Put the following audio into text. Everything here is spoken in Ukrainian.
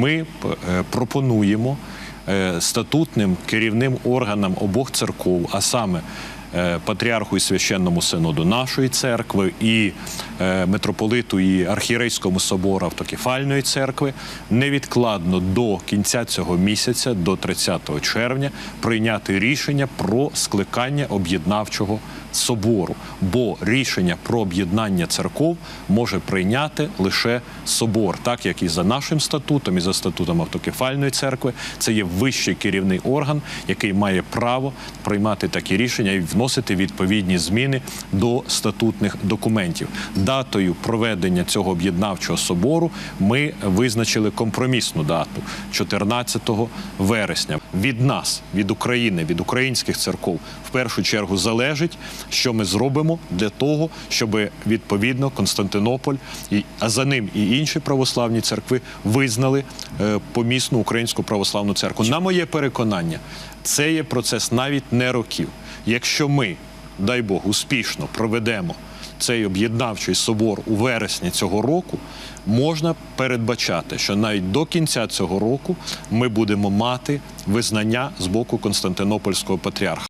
ми е, пропонуємо е, статутним керівним органам обох церков, а саме патріарху і священному синоду нашої церкви і е, митрополиту і архієрейському собору автокефальної церкви невідкладно до кінця цього місяця, до 30 червня, прийняти рішення про скликання об'єднавчого собору, бо рішення про об'єднання церков може прийняти лише собор, так як і за нашим статутом, і за статутом автокефальної церкви. Це є вищий керівний орган, який має право приймати такі рішення і вносити відповідні зміни до статутних документів. Датою проведення цього об'єднавчого собору ми визначили компромісну дату 14 вересня. Від нас, від України, від українських церков, в першу чергу залежить, що ми зробимо для того, щоб відповідно Константинополь і а за ним і інші православні церкви визнали е, помісну українську православну церкву. На моє переконання, це є процес навіть не років. Якщо ми, дай Бог, успішно проведемо цей об'єднавчий собор у вересні цього року, можна передбачати, що навіть до кінця цього року ми будемо мати визнання з боку Константинопольського патріарха.